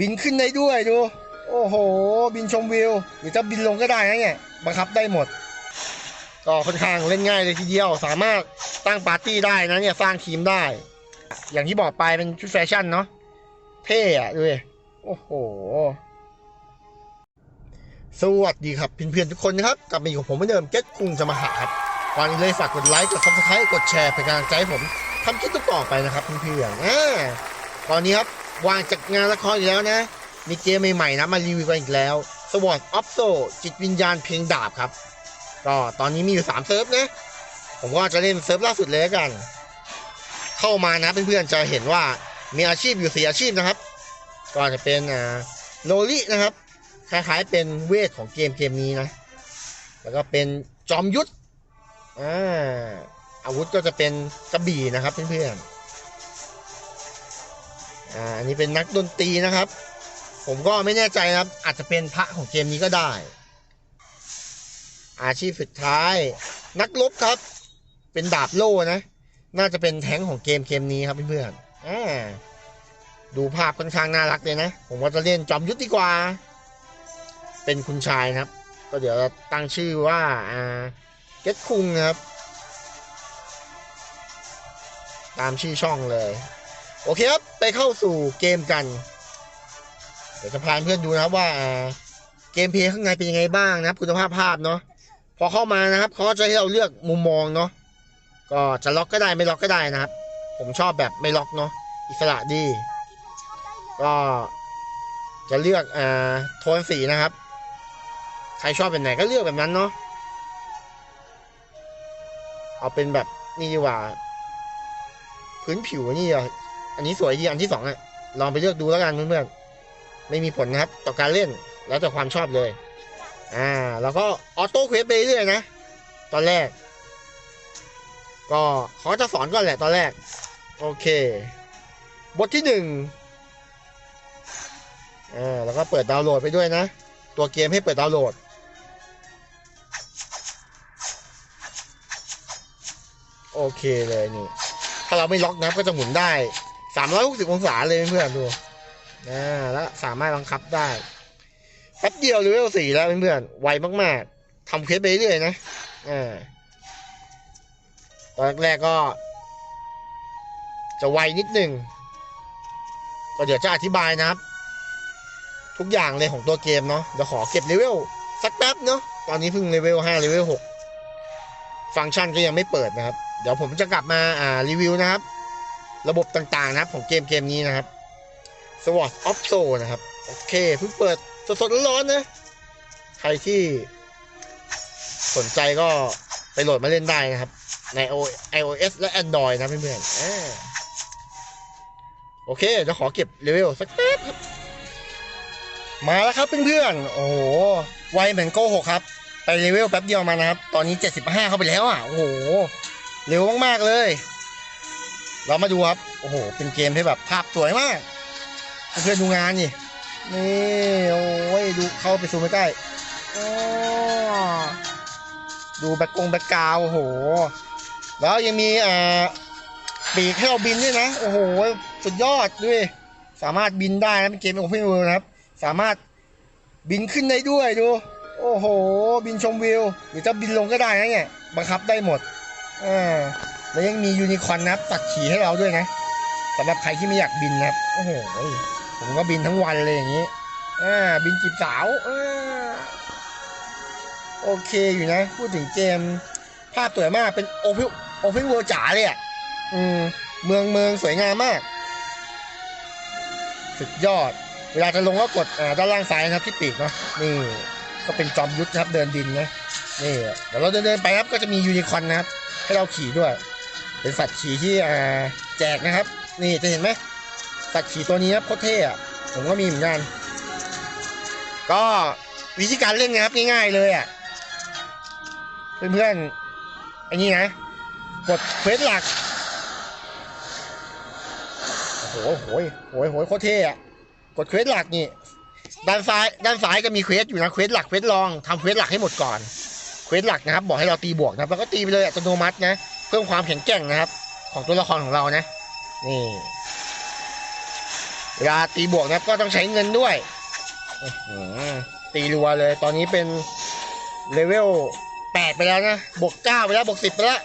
บินขึ้นได้ด้วยดู โอ้โห บินชมวิว หรือจะบินลงก็ได้นะเนี่ย บังคับได้หมด ก็ค่อนข้างเล่นง่ายเลยทีเดียว สามารถตั้งปาร์ตี้ได้นะเนี่ย สร้างทีมได้ อย่างที่บอกไปเป็นชุดแฟชั่นเนาะ เท่อะดูดิโอ้โห สวัสดีครับเพื่อนๆทุกคนนะครับ กลับมาอยู่กับผมเหมือนเดิมเก็ตคุงจะมาหาครับก่อนอื่นเลยฝากกดไลค์กดซับสไครต์กดแชร์เป็นกำลังใจให้ผมทำคลิปต่อไปนะครับเพื่อนๆอ่าตอนนี้ครับ วางจากงานละครอีกแล้วนะ มีเกมใหม่ๆนะมารีวิวกันอีกแล้วสวอตออฟโซจิตวิญญาณเพลงดาบครับ ก็ตอนนี้มีอยู่ 3 เซิร์ฟนะ ผมก็จะเล่นเซิร์ฟล่าสุดเลยกัน เข้ามานะเพื่อนๆจะเห็นว่ามีอาชีพอยู่สี่อาชีพนะครับ ก็จะเป็นอ่าโลลินะครับ คล้ายๆเป็นเวทของเกมเกมนี้นะ แล้วก็เป็นจอมยุทธอ่าอาวุธก็จะเป็นกระบี่นะครับเพื่อนๆ อ่าอันนี้เป็นนักดนตรีนะครับ ผมก็ไม่แน่ใจนะครับ อาจจะเป็นพระของเกมนี้ก็ได้ อาชีพสุดท้าย นักรบครับ เป็นดาบโล่นะ น่าจะเป็นแท้งของเกมเกมนี้ครับเพื่อนๆอ่าดูภาพค่อนข้างน่ารักเลยนะ ผมว่าจะเล่นจอมยุทธดีกว่า เป็นคุณชายนะครับ ก็เดี๋ยวตั้งชื่อว่าอ่าเก็ตคุงนะครับ ตามชื่อช่องเลย โอเคครับ ไปเข้าสู่เกมกัน เดี๋ยวจะพาเพื่อนดูนะครับว่าเกมเพลย์ข้างในเป็นยังไงบ้างนะครับ คุณภาพภาพเนาะพอเข้ามานะครับเขาก็จะให้เราเลือกมุมมองเนาะก็จะล็อกก็ได้ไม่ล็อกก็ได้นะครับ ผมชอบแบบไม่ล็อกเนาะอิสระดี ก็จะเลือกอ่าโทนสีนะครับ ใครชอบแบบไหนก็เลือกแบบนั้นเนาะเอาเป็นแบบนี่ดีกว่า พื้นผิวนี่อะ อันนี้สวยดีอันที่สองอะลองไปเลือกดูแล้วกันเพื่อนๆไม่มีผลนะครับ ต่อการเล่นแล้วแต่ความชอบเลย อ่า แล้วก็ออโต้เควสไปเรื่อยนะ ตอนแรก ก็เขาจะสอนก่อนแหละตอนแรก โอเค บทที่หนึ่งอ่าแล้วก็เปิดดาวน์โหลดไปด้วยนะ ตัวเกมให้เปิดดาวน์โหลด โอเคเลยนี่ ถ้าเราไม่ล็อกนะก็จะหมุนได้ 360อยหกสิบองศาเลยเพื่อนดูนะแล้วสามารถบังคับได้แป๊บเดียวเลเวลสี่แล้วเพื่อนๆไวมากๆทำเควสไปเรื่อยนะอ่าตอนแรกๆก็ จะไวนิดหนึ่งก็เดี๋ยวจะอธิบายนะครับ ทุกอย่างเลยของตัวเกมเนาะเดี๋ยวขอเก็บเลเวลสักแป๊บเนาะตอนนี้เพิ่งเลเวล5เลเวล6ฟังก์ชันก็ยังไม่เปิดนะครับ เดี๋ยวผมจะกลับมาอ่ารีวิวนะครับ ระบบต่างๆนะครับของเกมเกมนี้นะครับ Sword of Soul นะครับ โอเคเพิ่งเปิดสดๆร้อนๆนะ ใครที่สนใจก็ไปโหลดมาเล่นได้นะครับ ใน iOS และ Android นะเพื่อนๆโอเคเดี๋ยวขอเก็บเลเวลสักแป๊บครับมาแล้วครับเพื่อนๆ โอ้โห ไวเหมือนโกหกครับ ไปเลเวลแป๊บเดียวมานะครับ ตอนนี้ 75 เข้าไปแล้วอะ โอ้โห เร็วมากๆเลย เรามาดูครับโอ้โหเป็นเกมที่แบบภาพสวยมากเพื่อนดูงานนี่นี่โอ้ยดูเข้าไปซูมใกล้ๆอ้ดูแบ็กกงแบ็กกาวโอ้โห แล้วยังมีอ่าปีกให้เราบินด้วยนะโอ้โหสุดยอดด้วย สามารถบินได้นะเป็นเกมโอเพนเวิลด์นะครับ สามารถบินขึ้นได้ด้วยดู โอ้โห บินชมวิว หรือจะบินลงก็ได้นะเนี่ยบังคับได้หมดอ่า แล้วยังมียูนิคอร์นนะครับตัดขี่ให้เราด้วยนะสำหรับใครที่ไม่อยากบินนะครับโอ้โหผมก็บินทั้งวันเลยอย่างนี้อ่าบินจีบสาวอ่าโอเคอยู่นะ พูดถึงเกม ภาพสวยมากเป็นโอเพนโอเพนเวิลด์จ๋าเลยอะอืมเมืองเมืองสวยงามมาก สุดยอด เวลาจะลงก็กดด้านล่างซ้ายนะครับที่ปีกเนาะนี่ ก็เป็นจอมยุทธนะครับเดินดินนะนี่เดี๋ยวเราเดินเดินไปครับก็จะมียูนิคอร์นนะครับ ให้เราขี่ด้วย เป็นสัตว์ขี่ที่แจกนะครับ นี่จะเห็นไหมสัตว์ขี่ตัวนี้ครับโคตรเท่อะผมก็มีเหมือนกัน ก็วิธีการเล่นนะครับง่ายๆเลยอะเพื่อนๆอันนี้นะกดเควสหลักโอ้โหโหยโหยโหยโคตรเท่อะกดเควสหลักนี่ด้านซ้ายด้านซ้ายก็มีเควสอยู่นะเควสหลักเควสรองทำเควสหลักให้หมดก่อนเควสหลักนะครับ บอกให้เราตีบวกนะครับแล้วก็ตีไปเลยอัตโนมัตินะ เพิ่มความแข็งแกร่งนะครับ ของตัวละครของเรานะ นี่เวลาตีบวกนะก็ต้องใช้เงินด้วยตีรัวเลย ตอนนี้เป็นเลเวลแปดไปแล้วนะ บวกเก้าไปแล้ว บวกสิบไปแล้ว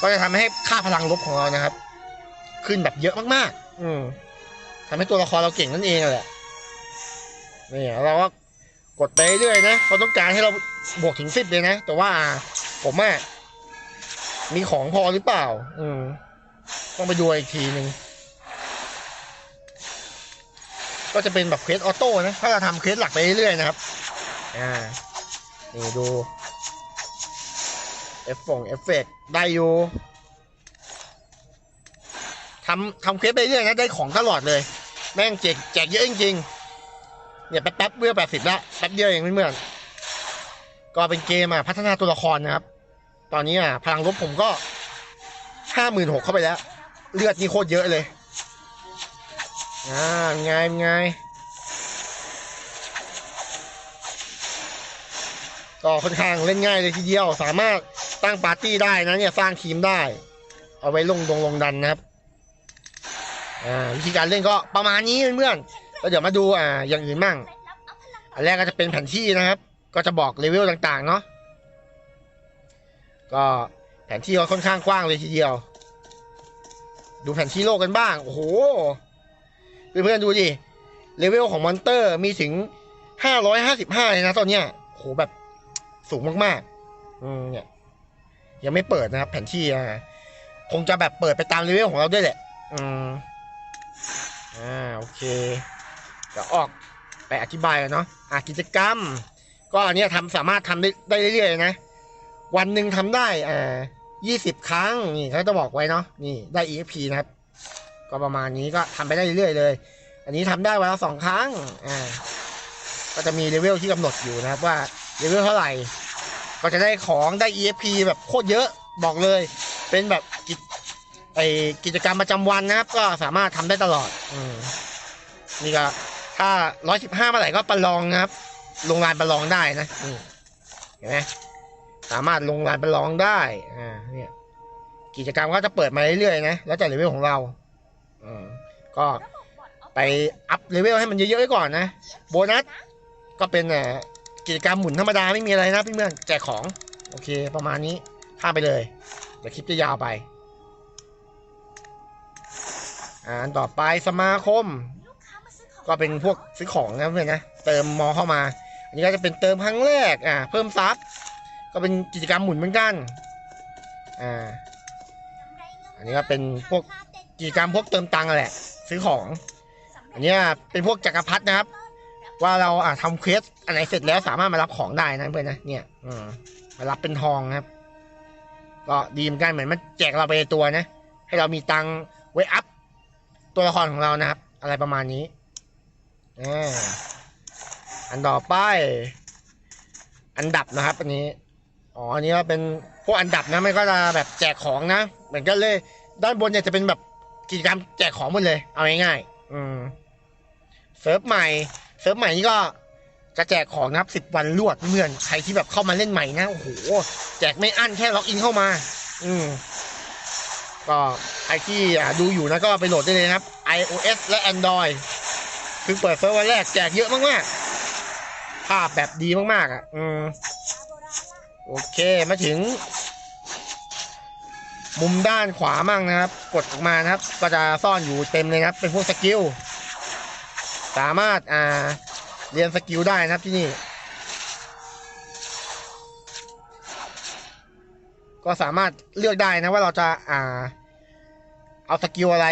ก็จะทำให้ค่าพลังลบของเรานะครับ ขึ้นแบบเยอะมากๆ อืมทำให้ตัวละครเราเก่งนั่นเองแหละ นี่เราก็กดไปเรื่อยนะเขาต้องการให้เราบวกถึงสิบเลยนะ แต่ว่า ผมอะมีของพอหรือเปล่า อืม ต้องไปดูอีกทีหนึ่งก็จะเป็นแบบเควสออโต้นะ ถ้าเราทำเควสหลักไปเรื่อยๆนะครับ อ่า นี่ดู เอฟฟงเอฟเฟกต์ได้อยู่ทำทำเควสไปเรื่อยนะได้ของตลอดเลย แม่งแจกแจกเยอะจริงๆ เนี่ยแป๊บๆเพื่อแปดสิบละแป๊บเดียวเองเพื่อนๆก็เป็นเกมอะพัฒนาตัวละครนะครับ ตอนนี้อะพลังลบผมก็ห้าหมื่นหกเข้าไปแล้ว เลือดนี่โคตรเยอะเลยอ่าไงไงก็ค่อนข้างเล่นง่ายเลยทีเดียว สามารถตั้งปาร์ตี้ได้นะเนี่ยสร้างทีมได้ เอาไว้ลงดงลงดันนะครับอ่าวิธีการเล่นก็ประมาณนี้เพื่อนๆแล้วเดี๋ยวมาดูอ่าอย่างอื่นมั่งอันแรกก็จะเป็นแผนที่นะครับ ก็จะบอกเลเวลต่างๆเนาะ ก็แผนที่ก็ค่อนข้างกว้างเลยทีเดียว ดูแผนที่โลกกันบ้าง โอ้โห เพื่อนๆดูดิ เลเวลของมอนเตอร์มีถึง 555 เลยนะตอนเนี้ยโอ้โหแบบสูงมากๆ อืมเนี่ย ยังไม่เปิดนะครับ แผนที่อะคงจะแบบเปิดไปตามเลเวลของเราด้วยแหละ อืม อ่า โอเคเดี๋ยวออกไปอธิบายกันเนาะ อะกิจกรรม ก็อันเนี้ยทำสามารถทำได้ได้เรื่อยๆนะ วันหนึ่งทำได้อ่ายี่สิบครั้งนี่เขาจะบอกไว้เนาะนี่ได้ EXP นะครับ ก็ประมาณนี้ก็ทำไปได้เรื่อยๆเลย อันนี้ทำได้วันละสองครั้งอ่าก็จะมีเลเวลที่กำหนดอยู่นะครับว่าเลเวลเท่าไหร่ ก็จะได้ของได้ EXP แบบโคตรเยอะบอกเลย เป็นแบบกิจไอกิจกรรมประจำวันนะครับ ก็สามารถทำได้ตลอดอืมนี่ก็ถ้าร้อยสิบห้าเมื่อไหร่ก็ประลองนะครับลงลานประลองได้นะเห็นไหม สามารถลงลานประลองได้ อ่า เนี่ย กิจกรรมก็จะเปิดมาเรื่อยๆนะ แล้วแต่เลเวลของเราอืมก็ไปอัพเลเวลให้มันเยอะๆไว้ก่อนนะ โบนัสก็เป็นเอ่กิจกรรมหมุนธรรมดาไม่มีอะไรนะเพื่อนๆแจกของ โอเค ประมาณนี้ข้ามไปเลยเดี๋ยวคลิปจะยาวไปอ่าอันต่อไปสมาคม ก็เป็นพวกซื้อของนะเพื่อนนะเติมมอเข้ามา อันนี้ก็จะเป็นเติมครั้งแรกอ่าเพิ่มซับ ก็เป็นกิจกรรมหมุนเหมือนกัน อ่า อันนี้ก็เป็นพวกกิจกรรมพวกเติมตังค์แหละ ซื้อของ อันเนี้ยเป็นพวกจักรพรรดินะครับ ว่าเราอ่าทำเควสอันไหนเสร็จแล้วสามารถมารับของได้นะเพื่อนนะ เนี่ยอืมมารับเป็นทองครับ ก็ดีเหมือนกันเหมือนมันแจกเราไปในตัวนะ ให้เรามีตังค์ไว้อัพตัวละครของเรานะครับ อะไรประมาณนี้อ่าอันต่อไป อันดับนะครับอันนี้ อ๋ออันนี้ก็เป็นพวกอันดับนะมันก็จะแบบแจกของนะ เหมือนกันเลย ด้านบนเนี่ยจะเป็นแบบกิจกรรมแจกของหมดเลย เอาง่ายๆอืมเซิร์ฟใหม่ เซิร์ฟใหม่นี่ก็จะแจกของนับสิบวันรวดเพื่อนใครที่แบบเข้ามาเล่นใหม่นะโอ้โหแจกไม่อั้นแค่ล็อกอินเข้ามา อืมก็ใครที่ดูอยู่นะก็ไปโหลดได้เลยครับ iOS และ Android เพิ่งเปิดเซิร์ฟวันแรกแจกเยอะมากๆภาพแบบดีมากๆอะ อืม โอเคมาถึง มุมด้านขวามั่งนะครับ กดออกมานะครับ ก็จะซ่อนอยู่เต็มเลยครับ เป็นพวกสกิลสามารถอ่าเรียนสกิลได้นะครับที่นี่ ก็สามารถเลือกได้นะว่าเราจะอ่า เอาสกิลอะไร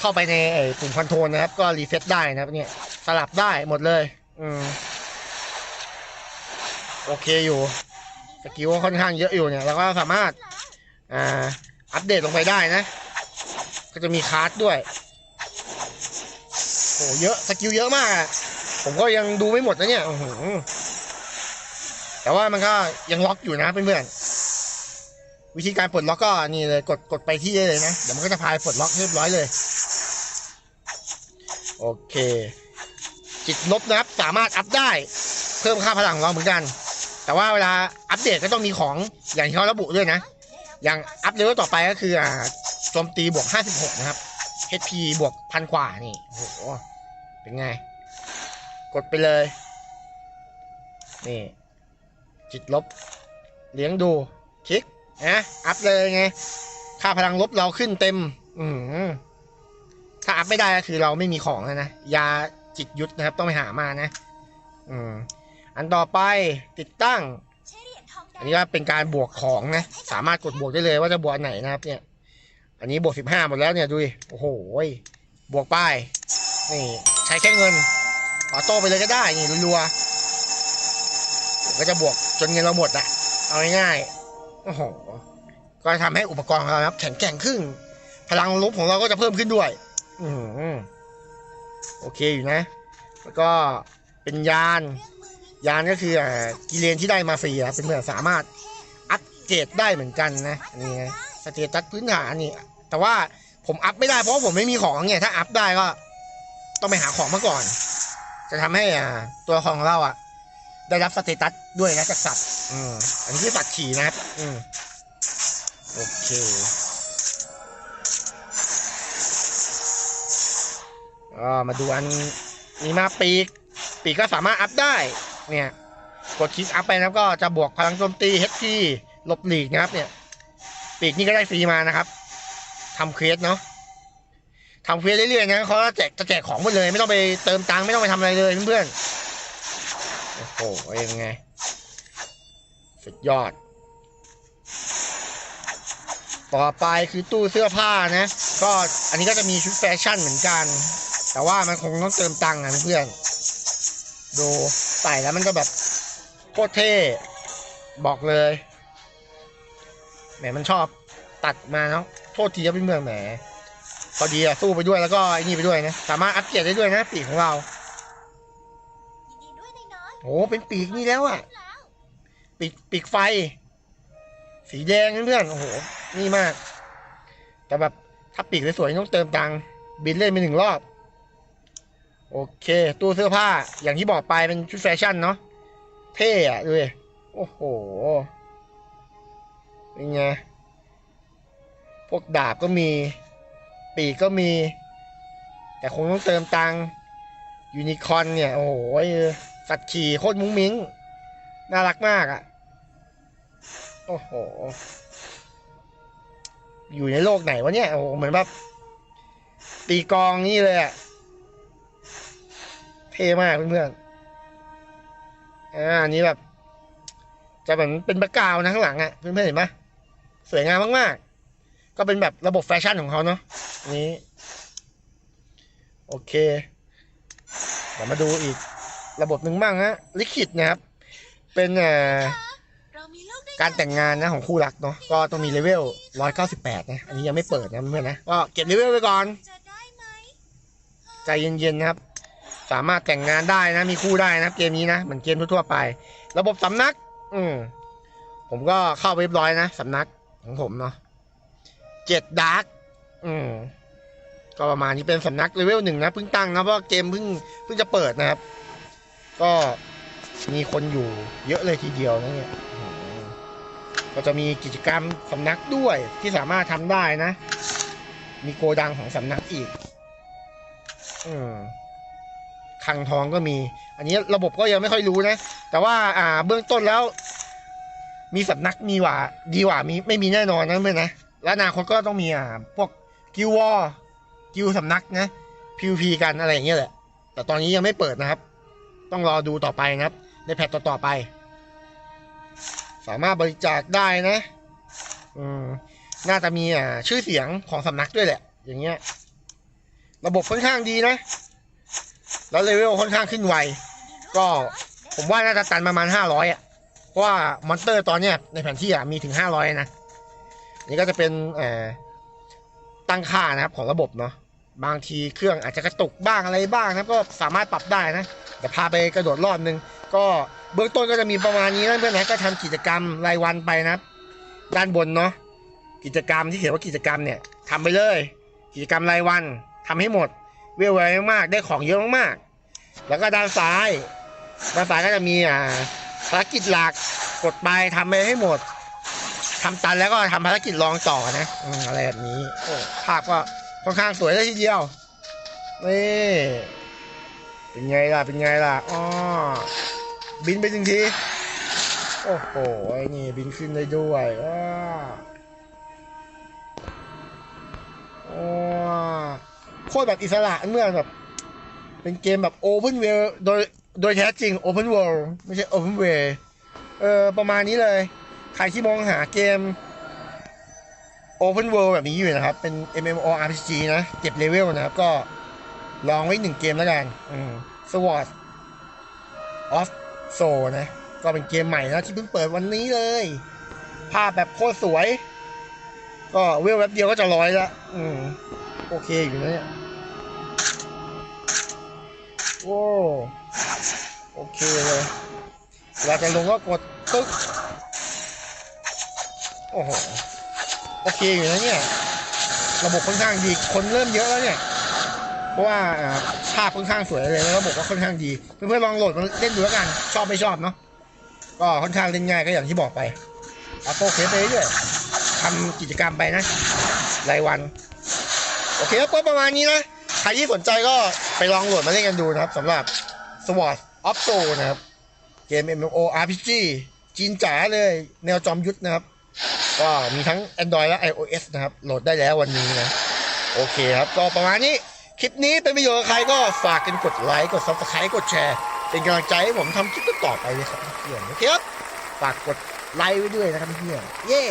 เข้าไปในไอ้ปุ่มคอนโทรลนะครับ ก็รีเซ็ตได้นะครับเนี่ยสลับได้หมดเลย อืมโอเคอยู่ สกิลค่อนข้างเยอะอยู่เนี่ยแล้วก็สามารถอ่าอัปเดตลงไปได้นะ ก็จะมีคาร์ดด้วยโอ้เยอะสกิลเยอะมากอะผมก็ยังดูไม่หมดนะเนี่ยแต่ว่ามันก็ยังล็อกอยู่นะเพื่อนๆวิธีการปลดล็อกก็นี่เลยกดกดไปที่เลยนะเดี๋ยวมันก็จะพายปลดล็อกเรียบร้อยเลย โอเคจิตลบนะครับสามารถอัพได้ เพิ่มค่าพลังของเราเหมือนกัน แต่ว่าเวลาอัปเดตก็ต้องมีของอย่างที่เขาระบุด้วยนะ อย่างอัพเลเวลต่อไปก็คืออ่าโจมตีบวก 56 นะครับ HP บวกพันกว่านี่โอ้โหเป็นไง กดไปเลย นี่ จิตลบ เลี้ยงดู คลิกนะอัพเลยไง ค่าพลังลบเราขึ้นเต็ม อืมถ้าอัพไม่ได้ก็คือเราไม่มีของแล้วนะ ยาจิตยุทธนะครับ ต้องไปหามานะ อืม อันต่อไปติดตั้ง อันนี้ก็เป็นการบวกของนะ สามารถกดบวกได้เลยว่าจะบวกไหนนะครับเนี่ย อันนี้บวกสิบห้าหมดแล้วเนี่ยดูโอ้โหบวกป้ายนี่ใช้แค่เงินออโต้ไปเลยก็ได้นี่รัวๆเดี๋ยวก็จะบวกจนเงินเราหมดอะเอาง่ายๆโอ้โหก็ทำให้อุปกรณ์ของเราครับแข็งแกร่งขึ้น พลังลบของเราก็จะเพิ่มขึ้นด้วย อืมโอเคอยู่นะ แล้วก็เป็นยาน ยานก็คือกิเลนที่ได้มาฟรีครับเป็นเพื่อนสามารถอัปเกรดได้เหมือนกันนะนี่ไงสเตตัสพื้นฐานนี่แต่ว่าผมอัพไม่ได้เพราะผมไม่มีของไงถ้าอัพได้ก็ต้องไปหาของมาก่อน จะทำให้อ่าตัวของเราอะ ได้รับสเตตัสด้วยนะจากสัตว์อืมอันนี้คือสัตว์ขี่นะครับอืมโอเคก็มาดูอันนี้มาปีก ปีกก็สามารถอัพได้ เนี่ย กดคลิกอัพไปนะครับ ก็จะบวกพลังโจมตี HP หลบหลีกนะครับ เนี่ย ปีกนี่ก็ได้ฟรีมานะครับทำเควสเนาะทำเควสเรื่อยๆนะเขาจะแจกจะแจกของหมดเลย ไม่ต้องไปเติมตังค์ไม่ต้องไปทำอะไรเลยเพื่อนๆโอ้โหยังไง สุดยอด ต่อไปคือตู้เสื้อผ้านะ ก็อันนี้ก็จะมีชุดแฟชั่นเหมือนกัน แต่ว่ามันคงต้องเติมตังค์นะเพื่อนดู ใส่แล้วมันก็แบบโคตรเท่บอกเลยแหมมันชอบตัดมาเนาะโทษทีครับเพื่อนๆแหมพอดีอะสู้ไปด้วยแล้วก็ไอ้นี่ไปด้วยนะสามารถอัปเกรดได้ด้วยนะปีกของเราโอ้เป็นปีกนี่แล้วอะปีกปีกไฟ สีแดงเพื่อนโอ้โหนี่มาก แต่แบบถ้าปีกสวยๆต้องเติมตังค์บินเล่นไปหนึ่งรอบ โอเค ตู้เสื้อผ้าอย่างที่บอกไปเป็นชุดแฟชั่นเนาะเท่อะดูดิโอ้โหเป็นไงพวกดาบก็มี ปีกก็มี แต่คงต้องเติมตังยูนิคอร์นเนี่ย โอ้โหสัตว์ขี่โคตรมุ้งมิ้ง น่ารักมากอะ่ะ โอ้โห อยู่ในโลกไหนวะเนี่ย โอ้โห เหมือนแบบตีกองนี่เลยอะ เท่มากเพื่อนๆอ่าอันนี้แบบ จะเหมือนเป็นแบ็กาวนะข้างหลังอะเพื่อนๆเห็นปะสวยงามมากๆ ก็เป็นแบบระบบแฟชั่นของเขาเนาะนี้ โอเคเดี๋ยวมาดูอีกระบบหนึ่งบ้างฮะลิขิตนะครับ เป็นเอ่อการแต่งงานนะของคู่รักเนาะก็ต้องมีเลเวล 198 นะ อันนี้ยังไม่เปิดนะเพื่อนนะ ก็เก็บเลเวลไว้ก่อน ใจเย็นๆนะครับ สามารถแต่งงานได้นะ มีคู่ได้นะเกมนี้นะเหมือนเกมทั่วๆไป ระบบสำนัก อืมผมก็เข้าเรียบร้อยนะสำนักของผมเนาะเจ็ดดาร์กอืมก็ประมาณนี้เป็นสำนักเลเวลหนึ่งนะเพิ่งตั้งนะเพราะเกมเพิ่งเพิ่งจะเปิดนะครับ ก็มีคนอยู่เยอะเลยทีเดียวนะเนี่ยก็จะมีกิจกรรมสำนักด้วยที่สามารถทำได้นะ มีโกดังของสำนักอีก อืม คลังทองก็มี อันนี้ระบบก็ยังไม่ค่อยรู้นะ แต่ว่าอ่าเบื้องต้นแล้ว มีสำนักมีว่า ดีว่ามีไม่มีแน่นอนนะเพื่อนนะและอนาคตก็ต้องมีอ่าพวกกิววอกิวสำนักนะพีพีกันอะไรอย่างเงี้ยแหละ แต่ตอนนี้ยังไม่เปิดนะครับ ต้องรอดูต่อไปนะครับ ในแพทต่อๆไป สามารถบริจาคได้นะ อืมน่าจะมีอ่าชื่อเสียงของสำนักด้วยแหละ อย่างเงี้ย ระบบค่อนข้างดีนะ แล้วเลเวลค่อนข้างขึ้นไว ก็ผมว่าน่าจะตันประมาณห้าร้อยอะเพราะว่ามอนเตอร์ตอนเนี้ยในแผนที่อะมีถึงห้าร้อยนะ นี่ก็จะเป็นเอ่อตั้งค่านะครับของระบบเนาะบางทีเครื่องอาจจะกระตุกบ้างอะไรบ้างนะก็สามารถปรับได้นะแต่พาไปกระโดดรอบนึง ก็เบื้องต้นก็จะมีประมาณนี้นะเพื่อนนะก็ทำกิจกรรมรายวันไปนะด้านบนเนาะกิจกรรมที่เขียนว่ากิจกรรมเนี่ยทำไปเลย กิจกรรมรายวันทำให้หมด เวลไวมากได้ของเยอะมากๆ แล้วก็ด้านซ้าย ด้านซ้ายก็จะมีอ่าภารกิจหลักกดไปทำไปให้หมดทำตันแล้วก็ทำภารกิจรองต่อนะอืมอะไรแบบนี้โอ้ภาพก็ค่อนข้างสวยเลยทีเดียวนี่เป็นไงล่ะเป็นไงล่ะอ๋อบินไปหนึ่งทีโอ้โหไอ้นี่บินขึ้นได้ด้วยอ้าโอ้ โคตรแบบอิสระเมื่อแบบ เป็นเกมแบบโอเพนเว l โดยโดยแท้จริงโอเพนเว l ไม่ใช่โอเพนเวเออประมาณนี้เลยใครที่มองหาเกม Open World แบบนี้อยู่นะครับ เป็น MMORPG นะ เก็บเลเวลนะครับ ก็ลองไว้หนึ่งเกมแล้วกันอืม Sword of Soul นะ ก็เป็นเกมใหม่นะ ที่เพิ่งเปิดวันนี้เลย ภาพแบบโคตรสวย ก็เวลแป๊บเดียวก็จะร้อยละ อืม โอเคอยู่นะเนี่ย โอ้โอเคเลยเวลาจะลงก็กดปึ๊กโอ้โหโอเคอยู่นะเนี่ย ระบบค่อนข้างดีคนเริ่มเยอะแล้วเนี่ย เพราะว่าภาพค่อนข้างสวยเลยแล้วระบบก็ค่อนข้างดี เพื่อนๆลองโหลดมาเล่นดูแล้วกัน ชอบไม่ชอบเนาะก็ค่อนข้างเล่นง่ายก็อย่างที่บอกไปออโตเคสไปเรื่อยๆทำกิจกรรมไปนะรายวัน โอเคก็ประมาณนี้นะ ใครที่สนใจก็ ไปลองโหลดมาเล่นกันดูนะครับสำหรับ Sword of Soul นะครับ เกม MMORPG จีนจ๋าเลย แนวจอมยุทธนะครับ ก็มีทั้ง Android และ iOS นะครับ โหลดได้แล้ววันนี้นะ โอเคครับ ก็ประมาณนี้ คลิปนี้เป็นประโยชน์กับใครก็ฝากกันกดไลค์ กด Subscribe กดแชร์ เป็นกำลังใจให้ผมทำคลิปต่อไปเลยครับเพื่อนโอเคครับ ฝากกดไลค์ไว้ด้วยนะครับเพื่อนเย้